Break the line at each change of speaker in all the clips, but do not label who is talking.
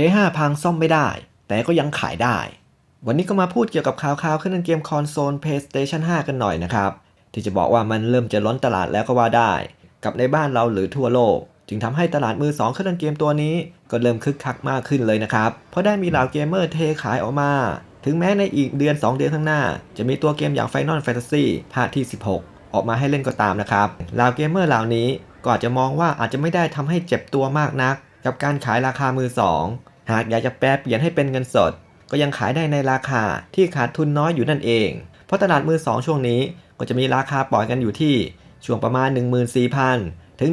PS5 พังซ่อมไม่ได้ แต่ก็ยังขายได้ วันนี้ก็มาพูดเกี่ยวกับข่าวๆขึ้นในเกมคอนโซล PlayStation 5 กันหน่อยนะครับ ที่จะบอกว่ามันเริ่มจะล้นตลาดแล้วก็ว่าได้ กับในบ้านเราหรือทั่วโลก จึงทำให้ตลาดมือ2เครื่องเกมตัวนี้ ก็เริ่มคึกคักมากขึ้นเลยนะครับ เพราะได้มีเหล่าเกมเมอร์เทขายออกมา ถึงแม้ในอีกเดือน 2 เดือนข้างหน้า จะมีตัวเกมอย่าง Final Fantasy ภาคที่ 16 ออกมาให้เล่นก็ตามนะครับเหล่าเกมเมอร์เหล่านี้ก็อาจจะมองว่าอาจจะไม่ได้ทำให้เจ็บตัวมากนัก กับการขายราคามือสอง หากอยากจะแปลเปลี่ยนให้เป็นเงินสด ก็ยังขายได้ในราคาที่ขาดทุนน้อยอยู่นั่นเอง เพราะตลาดมือสองช่วงนี้ก็จะมีราคาปล่อยกันอยู่ที่ช่วงประมาณ 14,000 ถึง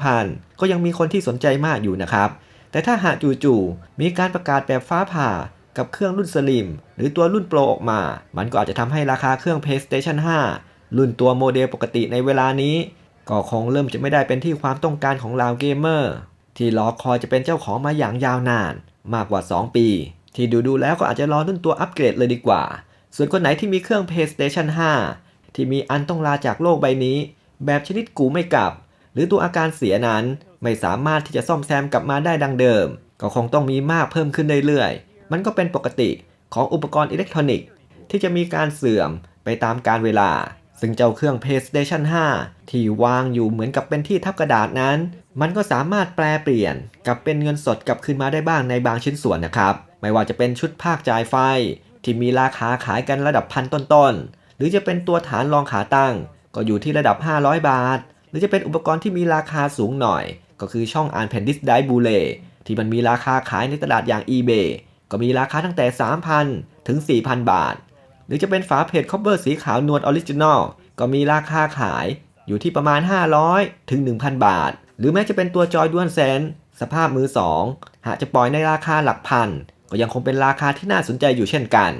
15,000 ก็ยังมีคนที่สนใจมากอยู่นะครับ แต่ถ้าหากจู่ๆมีการประกาศแบบฟ้าผ่ากับเครื่องรุ่นสลิมหรือตัวรุ่นโปรออกมา มันก็อาจจะทำให้ราคาเครื่อง PlayStation 5 รุ่นตัวโมเดลปกติในเวลานี้ ก็คงเริ่มจะไม่ได้เป็นที่ความต้องการของล่าเกมเมอร์ ที่รอคอยจะเป็นเจ้าของมาอย่างยาวนาน มากกว่า 2 ปี ที่ดูดูแล้วก็อาจจะรอรุ่นตัวอัปเกรดเลยดีกว่า ส่วนคนไหนที่มีเครื่อง PlayStation 5 ที่มีอันต้องลาจากโลกใบนี้ แบบชนิดกูไม่กลับ หรือตัวอาการเสียนั้นไม่สามารถที่จะซ่อมแซมกลับมาได้ดังเดิม ก็คงต้องมีมากเพิ่มขึ้นเรื่อยๆ มันก็เป็นปกติของอุปกรณ์อิเล็กทรอนิกส์ที่จะมีการเสื่อมไปตามกาลเวลา ซึ่งเจ้าเครื่อง PlayStation 5 ที่วางอยู่เหมือนกับเป็นที่ทับกระดาษนั้น มันก็สามารถแปลเปลี่ยนกลับเป็นเงินสดกลับคืนมาได้บ้างในบางชิ้นส่วนนะครับ ไม่ว่าจะเป็นชุดภาคจ่ายไฟ ที่มีราคาขายกันระดับพันต้นๆ หรือจะเป็นตัวฐานรองขาตั้ง ก็อยู่ที่ระดับ 500 บาท หรือจะเป็นอุปกรณ์ที่มีราคาสูงหน่อย ก็คือช่องอ่านแผ่นดิสไดบูเลที่มันมีราคาขายในตลาดอย่าง eBay ก็มีราคาตั้งแต่ 3,000 ถึง 4,000 บาท หรือจะเป็นฝาเพจคอ v เ r อร์สีขาวนวลออริจินอลก็มีราคาขายอยู่ที่ประมาณ 500 ถึง 1,000 บาท หรือแม้จะเป็นตัวจอยด้วนเซนสภาพมือ2หากจะปล่อยในราคาหลักพัน ก็ยังคงเป็นราคาที่น่าสนใจอยู่เช่นกัน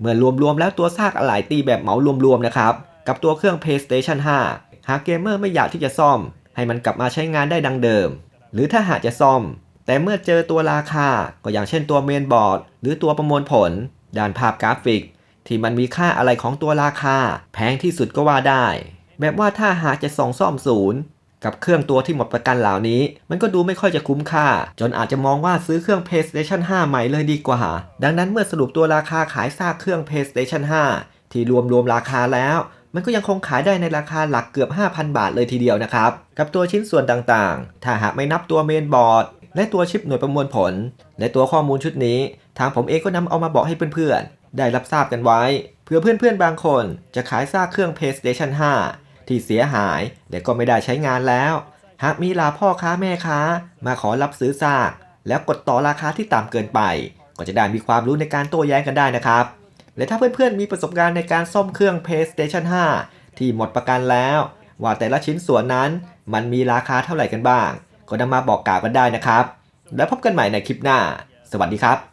เมื่อรวมๆแล้วตัวซากอะไหล่ตีแบบเหมารวมๆนะครับ กับตัวเครื่อง PlayStation 5 หากเกมเมอร์ไม่อยากที่จะซ่อม ให้มันกลับมาใช้งานได้ดังเดิม หรือถ้าหากจะซ่อม แต่เมื่อเจอตัวราคา ก็อย่างเช่นตัวเมนบอร์ดหรือตัวประมวลผล ด้านภาพกราฟิก ที่มันมีค่าอะไรของตัวราคา แพงที่สุดก็ว่าได้ แบบว่าถ้าหากจะส่งซ่อมศูนย์กับเครื่องตัวที่หมดประกันเหล่านี้ มันก็ดูไม่ค่อยจะคุ้มค่า จนอาจจะมองว่าซื้อเครื่อง PlayStation 5 ใหม่เลยดีกว่า ดังนั้นเมื่อสรุปตัวราคาขายซากเครื่อง PlayStation 5 ที่รวมรวมราคาแล้ว มันก็ยังคงขายได้ในราคาหลักเกือบ 5,000 บาทเลยทีเดียวนะครับ กับตัวชิ้นส่วนต่างๆ ถ้าหากไม่นับตัวเมนบอร์ด และตัวชิปหน่วยประมวลผล และตัวข้อมูลชุดนี้ ทางผมเองก็นำเอามาบอกให้เพื่อนๆ ได้รับทราบกันไว้ เพื่อเพื่อนๆบางคนจะขายซากเครื่อง PlayStation 5 ที่เสียหายและก็ไม่ได้ใช้งานแล้ว หากมีลาพ่อค้าแม่ค้า มาขอรับซื้อซาก แล้วกดต่อราคาที่ต่ำเกินไป ก็จะได้มีความรู้ในการโต้แย้งกันได้นะครับ และถ้าเพื่อนๆมีประสบการณ์ในการซ่อมเครื่อง PlayStation 5 ที่หมดประกันแล้ว ว่าแต่ละชิ้นส่วนนั้น มันมีราคาเท่าไหร่กันบ้าง ก็นำมาบอกกล่าวกันได้นะครับ แล้วพบกันใหม่ในคลิปหน้า สวัสดีครับ